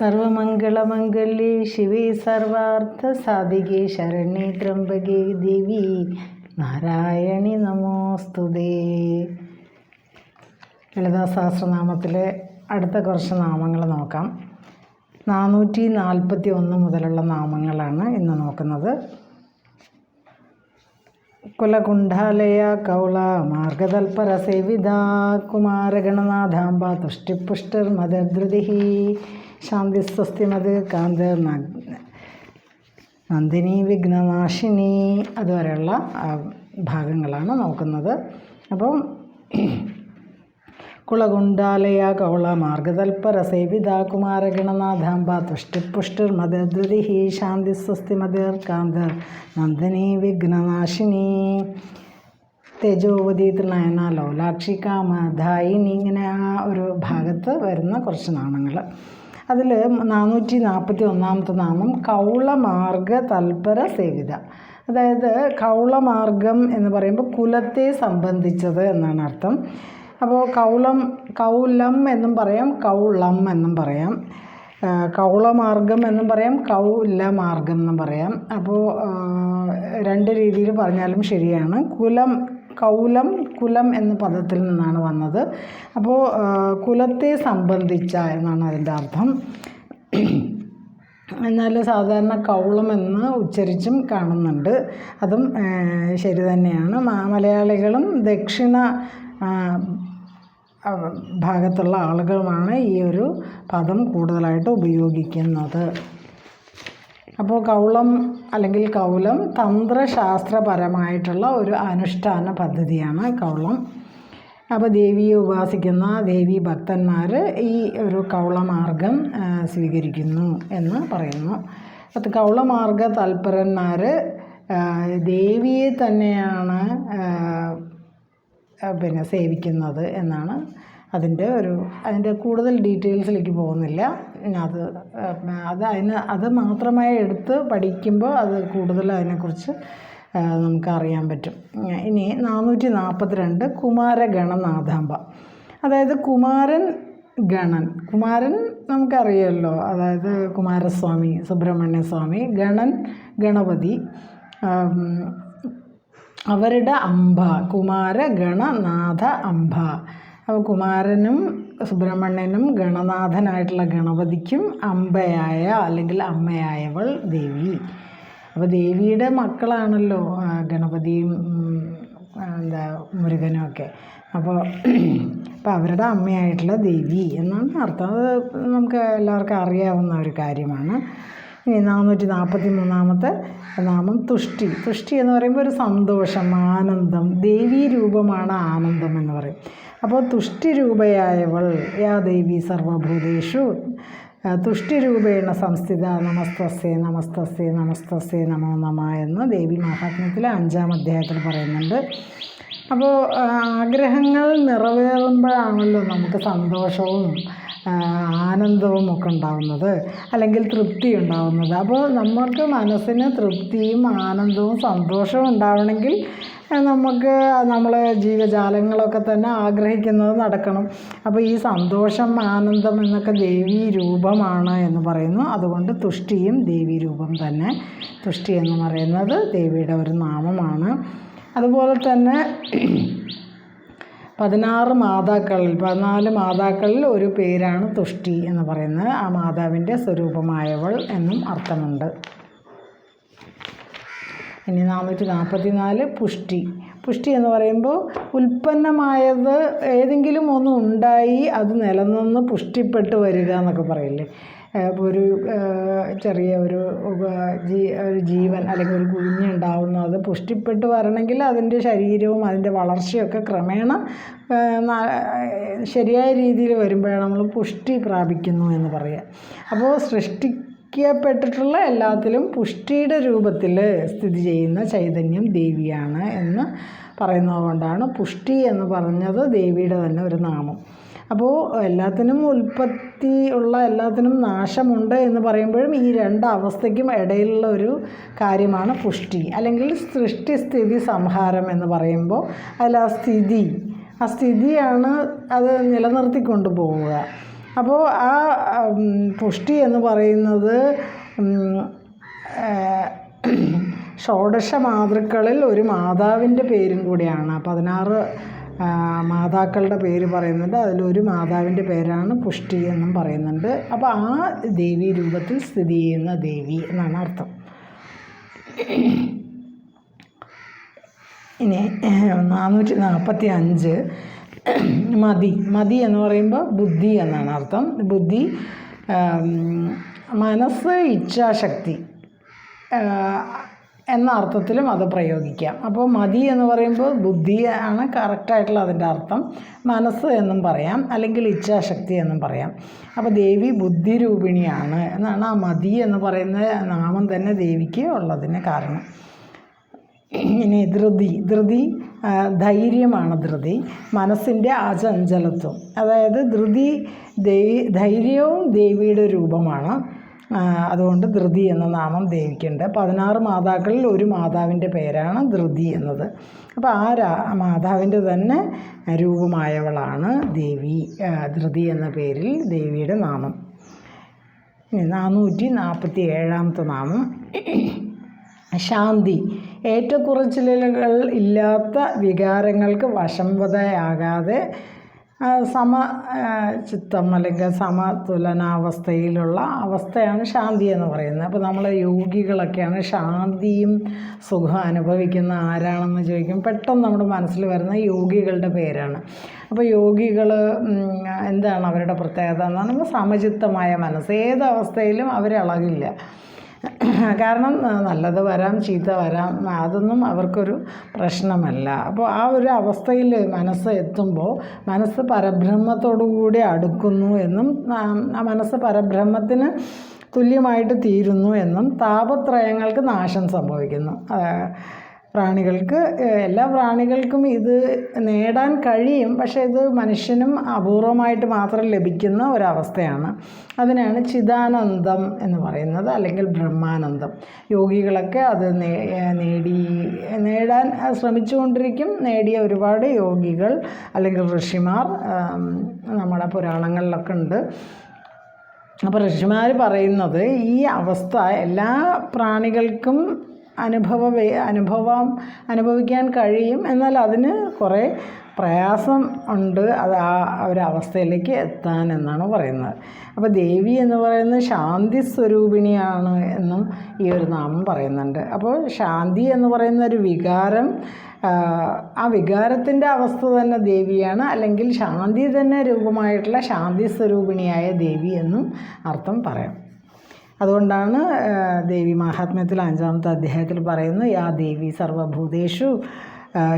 സർവമംഗളമംഗല്യേ ശിവേ സർവാർത്ഥസാധികേ ശരണ്യേ ത്രംബകേ ദേവി. നാരായണി നമോസ്തുതേ. ലളിതാ സഹസ്രനാമത്തിലെ അടുത്ത കുറച്ച് നാമങ്ങൾ നോക്കാം. നാനൂറ്റി നാൽപ്പത്തി ഒന്ന് മുതലുള്ള നാമങ്ങളാണ് ഇന്ന് നോക്കുന്നത്. കുലകുണ്ഠാലയ കൗള മാർഗതൽപര സേവിത കുമാരഗണനാഥാംബ തുഷ്ടിപുഷ്ടിർ മദദ്രുതി ശാന്തി സ്വസ്തിമത് കാന്ത നന്ദിനി വിഘ്നനാശിനി അതുവരെയുള്ള ഭാഗങ്ങളാണ് നോക്കുന്നത്. അപ്പം കുളകുണ്ടാലയ കൗള മാർഗതൽപര സേവിത കുമാരഗണനാഥാംബ തുഷ്ടിപുഷ്ടിർ മദദ്രുതി ശാന്തി സ്വസ്തി മതിർ കാന്തർ നന്ദിനി വിഘ്നനാശിനി തേജോവതി തൃണയന ലോലാക്ഷി കാമധായിനി ഇങ്ങനെ ആ ഒരു ഭാഗത്ത് വരുന്ന കുറച്ച് നാമങ്ങൾ അതിൽ നാനൂറ്റി നാൽപ്പത്തി ഒന്നാമത്തെ നാമം കൗളമാർഗ തൽപര സേവിത. അതായത് കൗളമാർഗം എന്ന് പറയുമ്പോൾ കുലത്തെ സംബന്ധിച്ചത് എന്നാണ് അർത്ഥം. അപ്പോൾ കൗളം കൗലം എന്നും പറയാം കൗളം എന്നും പറയാം. കൗളമാർഗം എന്നും പറയാം കൗലമാർഗം എന്നും പറയാം. അപ്പോൾ രണ്ട് രീതിയിൽ പറഞ്ഞാലും ശരിയാണ്. കുലം കൗലം കുലം എന്ന പദത്തിൽ നിന്നാണ് വന്നത്. അപ്പോൾ കുലത്തെ സംബന്ധിച്ച എന്നാണ് അതിന്റെ അർത്ഥം. എന്നാൽ സാധാരണ കൗളം എന്ന് ഉച്ചരിച്ചും കാണുന്നുണ്ട്. അതും ശരി തന്നെയാണ്. മലയാളികളും ദക്ഷിണ ഭാഗത്തുള്ള ആളുകളുമാണ് ഈ ഒരു പദം കൂടുതലായിട്ട് ഉപയോഗിക്കുന്നത്. അപ്പോൾ കൗളം അല്ലെങ്കിൽ കൗലം തന്ത്രശാസ്ത്രപരമായിട്ടുള്ള ഒരു അനുഷ്ഠാന പദ്ധതിയാണ് കൗളം. അപ്പോൾ ദേവിയെ ഉപാസിക്കുന്ന ദേവി ഭക്തന്മാർ ഈ ഒരു കൗളമാർഗം സ്വീകരിക്കുന്നു എന്ന് പറയുന്നു. അത് കൗളമാർഗ തൽപരന്മാർ ദേവിയെ തന്നെയാണ് പിന്നെ സേവിക്കുന്നത് എന്നാണ് അതിന്റെ ഒരു അതിന്റെ കൂടുതൽ ഡീറ്റെയിൽസിലേക്ക് പോകുന്നില്ല. അത് അത് അതിന് അത് മാത്രമായി എടുത്ത് പഠിക്കുമ്പോൾ അത് കൂടുതൽ അതിനെക്കുറിച്ച് നമുക്ക് അറിയാൻ പറ്റും. ഇനി നാനൂറ്റി നാൽപ്പത്തിരണ്ട് കുമാരഗണനാഥാംബ അതായത് കുമാരൻ ഗണൻ. കുമാരൻ നമുക്കറിയാമല്ലോ അതായത് കുമാരസ്വാമി സുബ്രഹ്മണ്യസ്വാമി ഗണൻ ഗണപതി അവരുടെ അംബ കുമാര ഗണനാഥ അംബ അപ്പോൾ കുമാരനും സുബ്രഹ്മണ്യനും ഗണനാഥനായിട്ടുള്ള ഗണപതിക്കും അമ്പയായ അല്ലെങ്കിൽ അമ്മയായവൾ ദേവി. അപ്പോൾ ദേവിയുടെ മക്കളാണല്ലോ ഗണപതിയും എന്താ മുരുകനും ഒക്കെ. അപ്പോൾ അപ്പോൾ അവരുടെ അമ്മയായിട്ടുള്ള ദേവി എന്നാണ് അർത്ഥം. അത് നമുക്ക് എല്ലാവർക്കും അറിയാവുന്ന ഒരു കാര്യമാണ്. ഇനി നാനൂറ്റി നാൽപ്പത്തി മൂന്നാമത്തെ നാമം തുഷ്ടി. തുഷ്ടി എന്ന് പറയുമ്പോൾ ഒരു സന്തോഷം ആനന്ദം ദേവീ രൂപമാണ് ആനന്ദം എന്ന് പറയും. അപ്പോൾ തുഷ്ടിരൂപയായവൾ യാ ദേവി സർവഭൂതേഷു. തുഷ്ടിരൂപേണ സംസ്ഥിത നമസ്തസ്യേ നമസ്തസ്യേ നമസ്തസ്യേ നമോ നമ എന്ന് ദേവി മഹാത്മ്യത്തിലെ അഞ്ചാം അധ്യായത്തിൽ പറയുന്നുണ്ട്. അപ്പോൾ ആഗ്രഹങ്ങൾ നിറവേറുമ്പോഴാണല്ലോ നമുക്ക് സന്തോഷവും ആനന്ദവും ഒക്കെ ഉണ്ടാവുന്നത് അല്ലെങ്കിൽ തൃപ്തി ഉണ്ടാവുന്നത്. അപ്പോൾ നമ്മൾക്ക് മനസ്സിന് തൃപ്തിയും ആനന്ദവും സന്തോഷവും ഉണ്ടാവണമെങ്കിൽ നമുക്ക് നമ്മൾ ജീവജാലങ്ങളൊക്കെ തന്നെ ആഗ്രഹിക്കുന്നത് നടക്കണം. അപ്പോൾ ഈ സന്തോഷം ആനന്ദം എന്നൊക്കെ ദേവീ രൂപമാണ് എന്ന് പറയുന്നു. അതുകൊണ്ട് തുഷ്ടിയും ദേവീ രൂപം തന്നെ. തുഷ്ടി എന്ന് പറയുന്നത് ദേവിയുടെ ഒരു നാമമാണ്. അതുപോലെ തന്നെ പതിനാറ് മാതാക്കളിൽ പതിനാല് മാതാക്കളിൽ ഒരു പേരാണ് തുഷ്ടി എന്ന് പറയുന്നത്. ആ മാതാവിന്റെ സ്വരൂപമായവൾ എന്നും അർത്ഥമുണ്ട്. ഇനി നാനൂറ്റി നാൽപ്പത്തി നാല് പുഷ്ടി. പുഷ്ടി എന്ന് പറയുമ്പോൾ ഉൽപ്പന്നമായത് ഏതെങ്കിലും ഒന്ന് ഉണ്ടായി അത് നിലനിന്ന് പുഷ്ടിപ്പെട്ട് വരിക എന്നൊക്കെ പറയില്ലേ? ഒരു ചെറിയ ഒരു ജീ- ഒരു ജീവൻ അല്ലെങ്കിൽ ഒരു കുഞ്ഞുണ്ടാവുന്നു അത് പുഷ്ടിപ്പെട്ട് വരണമെങ്കിൽ അതിന്റെ ശരീരവും അതിന്റെ വളർച്ചയൊക്കെ ക്രമേണ ശരിയായ രീതിയിൽ വരുമ്പോഴാണ് നമ്മൾ പുഷ്ടി പ്രാപിക്കുന്നു എന്ന് പറയുക. അപ്പോൾ സൃഷ്ടി ിക്കപ്പെട്ടിട്ടുള്ള എല്ലാത്തിലും പുഷ്ടിയുടെ രൂപത്തിൽ സ്ഥിതി ചെയ്യുന്ന ചൈതന്യം ദേവിയാണ് എന്ന് പറയുന്നത് കൊണ്ടാണ് പുഷ്ടി എന്ന് പറഞ്ഞത് ദേവിയുടെ തന്നെ ഒരു നാമം. അപ്പോൾ എല്ലാത്തിനും ഉൽപ്പത്തി ഉള്ള എല്ലാത്തിനും നാശമുണ്ട് എന്ന് പറയുമ്പോഴും ഈ രണ്ട് അവസ്ഥയ്ക്കും ഇടയിലുള്ള ഒരു കാര്യമാണ് പുഷ്ടി അല്ലെങ്കിൽ സൃഷ്ടി സ്ഥിതി സംഹാരം എന്ന് പറയുമ്പോൾ അതിൽ ആ സ്ഥിതി ആ സ്ഥിതിയാണ് അത് നിലനിർത്തിക്കൊണ്ട് പോവുക അപ്പോൾ ആ പുഷ്ടി എന്ന് പറയുന്നത് ഷോഡശ മാതൃക്കളിൽ ഒരു മാതാവിന്റെ പേരും കൂടിയാണ്. പതിനാറ് മാതാക്കളുടെ പേര് പറയുന്നുണ്ട്. അതിലൊരു മാതാവിന്റെ പേരാണ് പുഷ്ടി എന്നും പറയുന്നുണ്ട്. അപ്പോൾ ആ ദേവി രൂപത്തിൽ സ്ഥിതി ചെയ്യുന്ന ദേവി എന്നാണ് അർത്ഥം. ഇനി നാനൂറ്റി നാൽപ്പത്തി അഞ്ച് മതി. മതി എന്ന് പറയുമ്പോൾ ബുദ്ധി എന്നാണ് അർത്ഥം. ബുദ്ധി മനസ്സ് ഇച്ഛാശക്തി. എന്ന അർത്ഥത്തിലും അത് പ്രയോഗിക്കാം. അപ്പോൾ മതി എന്ന് പറയുമ്പോൾ ബുദ്ധി ആണ് കറക്റ്റായിട്ടുള്ള അതിന്റെ അർത്ഥം. മനസ്സ് എന്നും പറയാം. അല്ലെങ്കിൽ ഇച്ഛാശക്തി എന്നും പറയാം. അപ്പോൾ ദേവി ബുദ്ധിരൂപിണിയാണ് എന്നാണ് ആ മതി എന്ന് പറയുന്ന നാമം തന്നെ ദേവിക്ക് ഉള്ളതിന് കാരണം. ഇനി ധൃതി. ധൃതി ധൈര്യമാണ് ധൃതി. മനസ്സിന്റെ അചഞ്ചലത്വം. അതായത് ധൃതി ധൈര്യവും ദേവിയുടെ രൂപമാണ്. അതുകൊണ്ട് ധൃതി എന്ന നാമം ദേവിക്കുണ്ട് പതിനാറ് മാതാക്കളിൽ ഒരു മാതാവിന്റെ പേരാണ് ധൃതി എന്നത്. അപ്പോൾ ആ രാ മാതാവിന്റെ തന്നെ രൂപമായവളാണ് ദേവി. ധൃതി എന്ന പേരിൽ ദേവിയുടെ നാമം. നാനൂറ്റി നാൽപ്പത്തി ഏഴാമത്തെ നാമം. ശാന്തി. ഏറ്റക്കുറച്ചിലുകൾ ഇല്ലാത്ത വികാരങ്ങൾക്ക് വശംവതയാകാതെ സമ ചിത്തം അല്ലെങ്കിൽ സമതുലനാവസ്ഥയിലുള്ള അവസ്ഥയാണ് ശാന്തി എന്ന് പറയുന്നത്. അപ്പോൾ നമ്മൾ യോഗികളൊക്കെയാണ് ശാന്തിയും സുഖം അനുഭവിക്കുന്ന ആരാണെന്ന് ചോദിക്കും. പെട്ടെന്ന് നമ്മുടെ മനസ്സിൽ വരുന്ന യോഗികളുടെ പേരാണ്. അപ്പോൾ യോഗികൾ എന്താണ് അവരുടെ പ്രത്യേകത എന്ന് പറയുമ്പോൾ സമചിത്തമായ മനസ്സ്. ഏത് അവസ്ഥയിലും അവരിളകില്ല കാരണം നല്ലത് വരാം ചീത്ത വരാം അതൊന്നും അവർക്കൊരു പ്രശ്നമല്ല. അപ്പോൾ ആ ഒരു അവസ്ഥയിൽ മനസ്സ് എത്തുമ്പോൾ മനസ്സ് പരബ്രഹ്മത്തോടു കൂടി അടുക്കുന്നു എന്നും ആ, മനസ്സ് പരബ്രഹ്മത്തിന് തുല്യമായിട്ട് തീരുന്നു എന്നും താപത്രയങ്ങൾക്ക് നാശം സംഭവിക്കുന്നു. പ്രാണികൾക്ക് എല്ലാ പ്രാണികൾക്കും ഇത് നേടാൻ കഴിയും. പക്ഷേ ഇത് മനുഷ്യനും അപൂർവമായിട്ട് മാത്രം ലഭിക്കുന്ന ഒരവസ്ഥയാണ്. അതിനാണ് ചിദാനന്ദം എന്ന് പറയുന്നത് അല്ലെങ്കിൽ ബ്രഹ്മാനന്ദം. യോഗികളൊക്കെ അത് നേടി നേടാൻ ശ്രമിച്ചുകൊണ്ടിരിക്കും. നേടിയ ഒരുപാട് യോഗികൾ അല്ലെങ്കിൽ ഋഷിമാർ നമ്മുടെ പുരാണങ്ങളിലൊക്കെ ഉണ്ട്. അപ്പോൾ ഋഷിമാർ പറയുന്നത് ഈ അവസ്ഥ എല്ലാ പ്രാണികൾക്കും അനുഭവ അനുഭവം അനുഭവിക്കാൻ കഴിയും. എന്നാൽ അതിന് കുറേ പ്രയാസം ഉണ്ട്. അത് ആ ഒരവസ്ഥയിലേക്ക് എത്താൻ എന്നാണ് പറയുന്നത്. അപ്പോൾ ദേവി എന്ന് പറയുന്നത് ശാന്തി സ്വരൂപിണിയാണ് എന്നും ഈ ഒരു നാമം പറയുന്നുണ്ട്. അപ്പോൾ ശാന്തി എന്ന് പറയുന്ന ഒരു വികാരം ആ, വികാരത്തിന്റെ അവസ്ഥ തന്നെ ദേവിയാണ്. അല്ലെങ്കിൽ ശാന്തി തന്നെ രൂപമായിട്ടുള്ള ശാന്തി സ്വരൂപിണിയായ ദേവി എന്നും അർത്ഥം പറയാം. അതുകൊണ്ടാണ് ദേവി മഹാത്മ്യത്തിൽ അഞ്ചാമത്തെ അധ്യായത്തിൽ പറയുന്നത് യാ ദേവി സർവഭൂതേഷു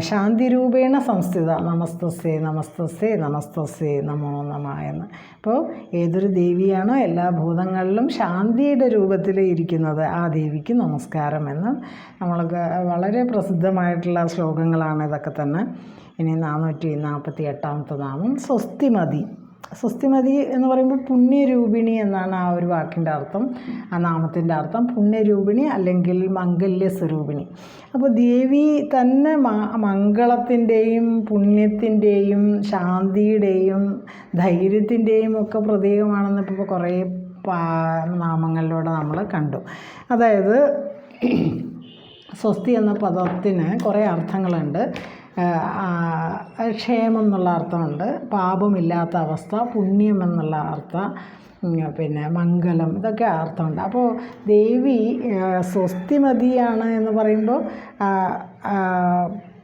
ശാന്തിരൂപേണ സംസ്ഥിത നമസ്തസ്സേ നമസ്തസ്സേ നമസ്തസ്സേ നമോ നമ എന്ന്. അപ്പോൾ ഏതൊരു ദേവിയാണോ എല്ലാ ഭൂതങ്ങളിലും ശാന്തിയുടെ രൂപത്തിൽ ഇരിക്കുന്നത് ആ ദേവിക്ക് നമസ്കാരം എന്ന്. നമ്മൾക്ക് വളരെ പ്രസിദ്ധമായിട്ടുള്ള ശ്ലോകങ്ങളാണ് ഇതൊക്കെ തന്നെ. ഇനി നാനൂറ്റി നാൽപ്പത്തി എട്ടാമത്തെ നാമം സ്വസ്തിമതി. സ്വസ്തിമതി എന്ന് പറയുമ്പോൾ പുണ്യരൂപിണി എന്നാണ് ആ ഒരു വാക്കിന്റെ അർത്ഥം ആ നാമത്തിന്റെ അർത്ഥം. പുണ്യരൂപിണി അല്ലെങ്കിൽ മംഗല്യ സ്വരൂപിണി. അപ്പോൾ ദേവി തന്നെ മംഗളത്തിന്റെയും പുണ്യത്തിന്റെയും ശാന്തിയുടെയും ധൈര്യത്തിന്റെയും ഒക്കെ പ്രതീകമാണെന്ന് ഇപ്പോൾ കുറേ നാമങ്ങളിലൂടെ നമ്മൾ കണ്ടു. അതായത് സ്വസ്തി എന്ന പദത്തിന് കുറേ അർത്ഥങ്ങളുണ്ട്. ക്ഷേമം എന്നുള്ള അർത്ഥമുണ്ട്. പാപമില്ലാത്ത അവസ്ഥ പുണ്യം എന്നുള്ള അർത്ഥം പിന്നെ മംഗലം ഇതൊക്കെ അർത്ഥമുണ്ട്. അപ്പോൾ ദേവി സ്വസ്തിമതിയാണ് എന്ന് പറയുമ്പോൾ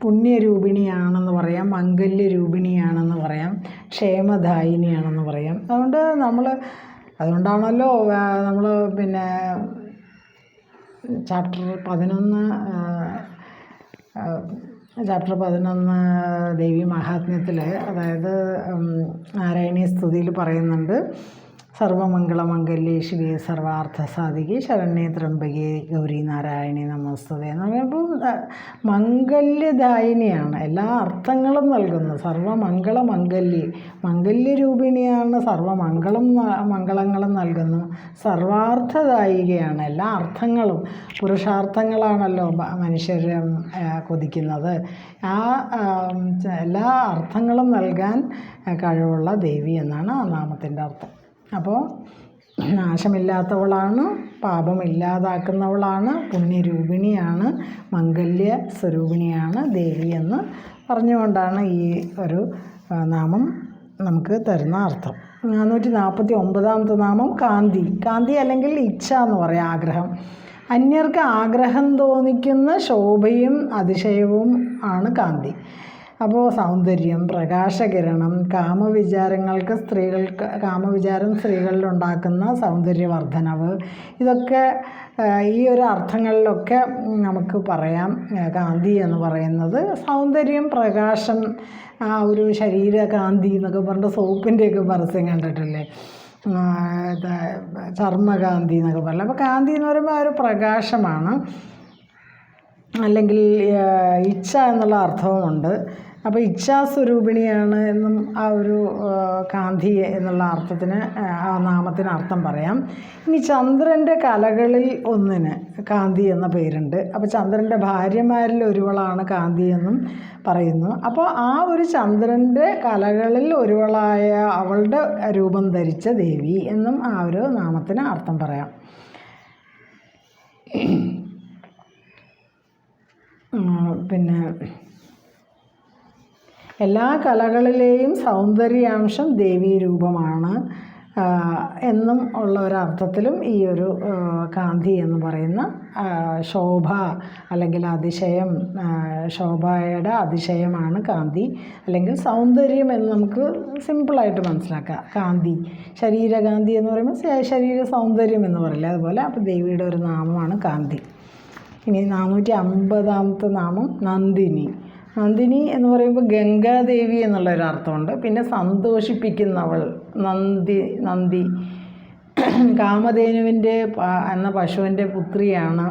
പുണ്യരൂപിണിയാണെന്ന് പറയാം മംഗല്യരൂപിണിയാണെന്ന് പറയാം ക്ഷേമദായിനിയാണെന്ന് പറയാം. അതുകൊണ്ട് നമ്മൾ അതുകൊണ്ടാണല്ലോ നമ്മൾ പിന്നെ ചാപ്റ്റർ പതിനൊന്ന് ചാപ്റ്റർ പതിനൊന്ന് ദേവി മഹാത്മ്യത്തിൽ അതായത് നാരായണീ സ്തുതിയിൽ പറയുന്നുണ്ട്. സർവമംഗളമംഗല്യേ ശിവേ സർവാർത്ഥ സാധിക ശരണ്യേ ത്രംബകേ ഗൗരി നാരായണി നമസ്തത പറയുമ്പോൾ മംഗല്യദായിനിയാണ്. എല്ലാ അർത്ഥങ്ങളും നൽകുന്നു. സർവമംഗള മംഗല്യ മംഗല്യരൂപിണിയാണ് സർവമംഗളം മംഗളങ്ങളും നൽകുന്നു. സർവാർത്ഥദായികയാണ്. എല്ലാ അർത്ഥങ്ങളും പുരുഷാർത്ഥങ്ങളാണല്ലോ മനുഷ്യർ കൊതിക്കുന്നത്. ആ എല്ലാ അർത്ഥങ്ങളും നൽകാൻ കഴിവുള്ള ദേവി എന്നാണ് ആ നാമത്തിന്റെ അർത്ഥം. അപ്പോൾ നാശമില്ലാത്തവളാണ് പാപമില്ലാതാക്കുന്നവളാണ് പുണ്യരൂപിണിയാണ് മംഗല്യ സ്വരൂപിണിയാണ് ദേവി എന്ന് പറഞ്ഞുകൊണ്ടാണ് ഈ ഒരു നാമം നമുക്ക് തരുന്ന അർത്ഥം. നാനൂറ്റി നാൽപ്പത്തി ഒമ്പതാമത്തെ നാമം കാന്തി. കാന്തി അല്ലെങ്കിൽ ഇച്ഛ എന്ന് പറയാം ആഗ്രഹം. അന്യർക്ക് ആഗ്രഹം തോന്നിക്കുന്ന ശോഭയും അതിശയവും ആണ് കാന്തി. അപ്പോൾ സൗന്ദര്യം പ്രകാശകിരണം കാമവിചാരങ്ങൾക്ക് സ്ത്രീകൾക്ക് കാമവിചാരം സ്ത്രീകളിൽ ഉണ്ടാക്കുന്ന സൗന്ദര്യവർദ്ധനവ്. ഇതൊക്കെ ഈ ഒരു അർത്ഥങ്ങളിലൊക്കെ നമുക്ക് പറയാം. കാന്തി എന്ന് പറയുന്നത് സൗന്ദര്യം പ്രകാശം ആ ഒരു ശരീരകാന്തി എന്നൊക്കെ പറഞ്ഞിട്ട് സോപ്പിന്റെയൊക്കെ പരസ്യം കണ്ടിട്ടില്ലേ? ചർമ്മകാന്തി എന്നൊക്കെ പറയില്ല അപ്പോൾ കാന്തി എന്ന് പറയുമ്പോൾ ആ ഒരു പ്രകാശമാണ്. അല്ലെങ്കിൽ ഇച്ഛ എന്നുള്ള അർത്ഥവുമുണ്ട്. അപ്പോൾ ഇച്ഛാസ്വരൂപിണിയാണ് എന്നും ആ ഒരു കാന്തി എന്നുള്ള അർത്ഥത്തിന് ആ, നാമത്തിന് അർത്ഥം പറയാം. ഇനി ചന്ദ്രന്റെ കലകളിൽ ഒന്നിന് കാന്തി എന്ന പേരുണ്ട്. അപ്പോൾ ചന്ദ്രന്റെ ഭാര്യമാരിൽ ഒരുവളാണ് കാന്തി എന്നും പറയുന്നു. അപ്പോൾ ആ ഒരു ചന്ദ്രന്റെ കലകളിൽ ഒരുവളായ അവളുടെ രൂപം ധരിച്ച ദേവി എന്നും ആ ഒരു നാമത്തിന് അർത്ഥം പറയാം. പിന്നെ എല്ലാ കലകളിലെയും സൗന്ദര്യാംശം ദേവീ രൂപമാണ് എന്നും ഉള്ള ഒരർത്ഥത്തിലും ഈ ഒരു കാന്തി എന്ന് പറയുന്ന ശോഭ അല്ലെങ്കിൽ അതിശയം ശോഭയുടെ അതിശയമാണ് കാന്തി. അല്ലെങ്കിൽ സൗന്ദര്യം എന്ന് നമുക്ക് സിമ്പിളായിട്ട് മനസ്സിലാക്കാം. കാന്തി ശരീരകാന്തി എന്ന് പറയുമ്പോൾ ശരീര സൗന്ദര്യം എന്ന് പറയില്ല? അതുപോലെ അപ്പോൾ ദേവിയുടെ ഒരു നാമമാണ് കാന്തി. ഇനി നാനൂറ്റി അമ്പതാമത്തെ നാമം നന്ദിനി. നന്ദിനി എന്ന് പറയുമ്പോൾ ഗംഗാദേവി എന്നുള്ളൊരു അർത്ഥമുണ്ട്. പിന്നെ സന്തോഷിപ്പിക്കുന്നവൾ നന്ദി നന്ദി. കാമധേനുവിന്റെ എന്ന പശുവിന്റെ പുത്രിയാണ്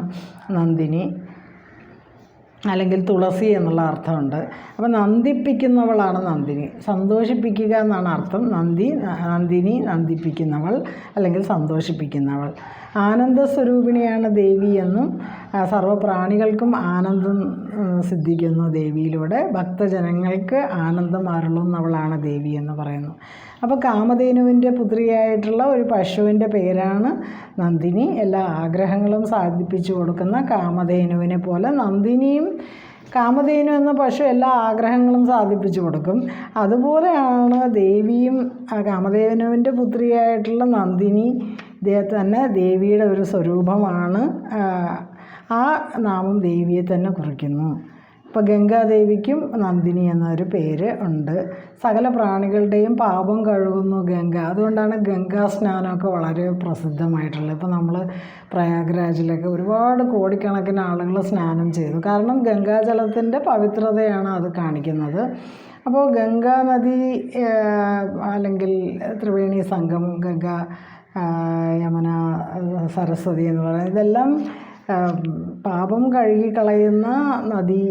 നന്ദിനി. അല്ലെങ്കിൽ തുളസി എന്നുള്ള അർത്ഥമുണ്ട്. അപ്പോൾ നന്ദിപ്പിക്കുന്നവളാണ് നന്ദിനി. സന്തോഷിപ്പിക്കുക എന്നാണ് അർത്ഥം. നന്ദി നന്ദിനി നന്ദിപ്പിക്കുന്നവൾ അല്ലെങ്കിൽ സന്തോഷിപ്പിക്കുന്നവൾ. ആനന്ദ സ്വരൂപിണിയാണ് ദേവി എന്നും സർവപ്രാണികൾക്കും ആനന്ദം സിദ്ധിക്കുന്നു ദേവിയിലൂടെ. ഭക്തജനങ്ങൾക്ക് ആനന്ദം അരുളുന്നവളാണ് ദേവി എന്ന് പറയുന്നു. അപ്പോൾ കാമധേനുവിന്റെ പുത്രിയായിട്ടുള്ള ഒരു പശുവിന്റെ പേരാണ് നന്ദിനി. എല്ലാ ആഗ്രഹങ്ങളും സാധിപ്പിച്ചു കൊടുക്കുന്ന കാമധേനുവിനെ പോലെ നന്ദിനിയും കാമധേനു എന്ന പശു എല്ലാ ആഗ്രഹങ്ങളും സാധിപ്പിച്ചു കൊടുക്കും. അതുപോലെയാണ് ദേവിയും കാമധേനുവിന്റെ പുത്രിയായിട്ടുള്ള നന്ദിനി തന്നെ ദേവിയുടെ ഒരു സ്വരൂപമാണ് ആ നാമം ദേവിയെ തന്നെ കുറിക്കുന്നു. ഇപ്പോൾ ഗംഗാദേവിക്കും നന്ദിനി എന്നൊരു പേര് ഉണ്ട്. സകല പ്രാണികളുടെയും പാപം കഴുകുന്നു ഗംഗ. അതുകൊണ്ടാണ് ഗംഗാ സ്നാനമൊക്കെ വളരെ പ്രസിദ്ധമായിട്ടുള്ളത്. ഇപ്പോൾ നമ്മൾ പ്രയാഗ്രാജിലൊക്കെ ഒരുപാട് കോടിക്കണക്കിന് ആളുകൾ സ്നാനം ചെയ്തു. കാരണം ഗംഗാജലത്തിന്റെ പവിത്രതയാണ് അത് കാണിക്കുന്നത്. അപ്പോൾ ഗംഗാ നദി അല്ലെങ്കിൽ ത്രിവേണി സംഘം ഗംഗ യമന സരസ്വതി എന്ന് പറയുന്നത് ഇതെല്ലാം പാപം കഴുകിക്കളയുന്ന നദി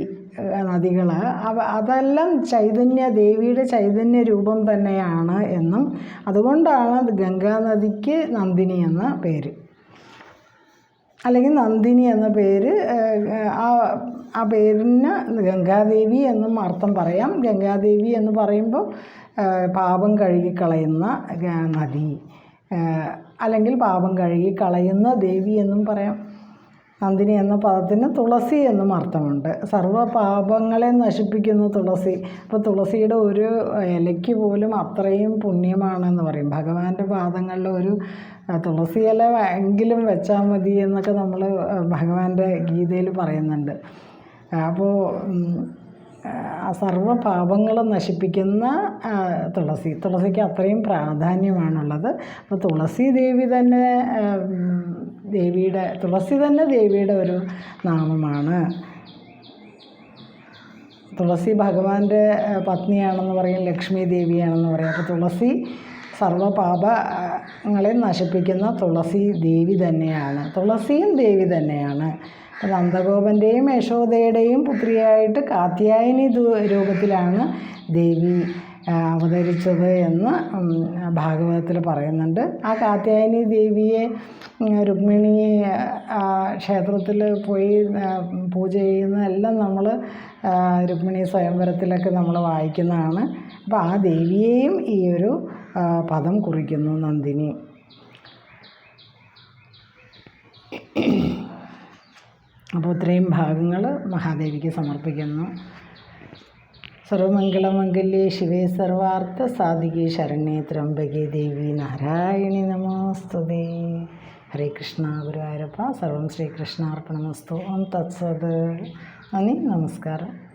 നദികൾ അവ അതെല്ലാം ചൈതന്യ ദേവിയുടെ ചൈതന്യ രൂപം തന്നെയാണ് എന്നും അതുകൊണ്ടാണ് ഗംഗാ നദിക്ക് നന്ദിനി എന്ന പേര്. അല്ലെങ്കിൽ നന്ദിനി എന്ന പേര് ആ ആ പേരിന് ഗംഗാദേവി എന്നും അർത്ഥം പറയാം. ഗംഗാദേവി എന്ന് പറയുമ്പോൾ പാപം കഴുകിക്കളയുന്ന നദി. അല്ലെങ്കിൽ പാപം കഴുകിക്കളയുന്ന ദേവി എന്നും പറയാം. നന്ദിനി എന്ന പദത്തിന് തുളസി എന്നും അർത്ഥമുണ്ട്. സർവ പാപങ്ങളെ നശിപ്പിക്കുന്ന തുളസി. അപ്പോൾ തുളസിയുടെ ഒരു ഇലയ്ക്ക് പോലും അത്രയും പുണ്യമാണെന്ന് പറയും. ഭഗവാന്റെ പാദങ്ങളിൽ ഒരു തുളസി ഇല എങ്കിലും വെച്ചാൽ മതി എന്നൊക്കെ നമ്മൾ ഭഗവാന്റെ ഗീതയിൽ പറയുന്നുണ്ട്. അപ്പോൾ സർവ പാപങ്ങളും നശിപ്പിക്കുന്ന തുളസി. തുളസിക്ക് അത്രയും പ്രാധാന്യമാണുള്ളത്. അപ്പോൾ തുളസി ദേവി തന്നെ ദേവിയുടെ തുളസി തന്നെ ദേവിയുടെ ഒരു നാമമാണ്. തുളസി ഭഗവാന്റെ പത്നിയാണെന്ന് പറയും ലക്ഷ്മി ദേവിയാണെന്ന് പറയും. അപ്പോൾ തുളസി സർവപാപങ്ങളെ നശിപ്പിക്കുന്ന തുളസി ദേവി തന്നെയാണ്. തുളസിയും ദേവി തന്നെയാണ്. നന്ദഗോപന്റെയും യശോദയുടെയും പുത്രിയായിട്ട് കാത്യായനി രൂപത്തിലാണ് ദേവി അവതരിച്ചത് എന്ന് ഭാഗവതത്തിൽ പറയുന്നുണ്ട്. ആ കാത്യായനി ദേവിയെ രുക്മിണി ക്ഷേത്രത്തിൽ പോയി പൂജ പൂജ ചെയ്യുന്നതെല്ലാം നമ്മൾ രുക്മിണി സ്വയംവരത്തിലൊക്കെ നമ്മൾ വായിക്കുന്നതാണ്. അപ്പോൾ ആ ദേവിയെയും ഈ ഒരു പദം കുറിക്കുന്നു നന്ദിനി. അപ്പോൾ ഇത്രയും ഭാഗങ്ങൾ മഹാദേവിക്ക് സമർപ്പിക്കുന്നു. സർവമംഗളമംഗല്യേ ശിവേ സർവാർത്ഥ സാധികേ ശരണ്യേ ത്രംബകേ ദേവി നാരായണി നമോസ്തുതേ. ഹരേ കൃഷ്ണ ഗുരുവായൂരപ്പ. സർവം ശ്രീകൃഷ്ണാർപ്പണമസ്തു ഓം തത്സത്. നന്ദി നമസ്കാരം.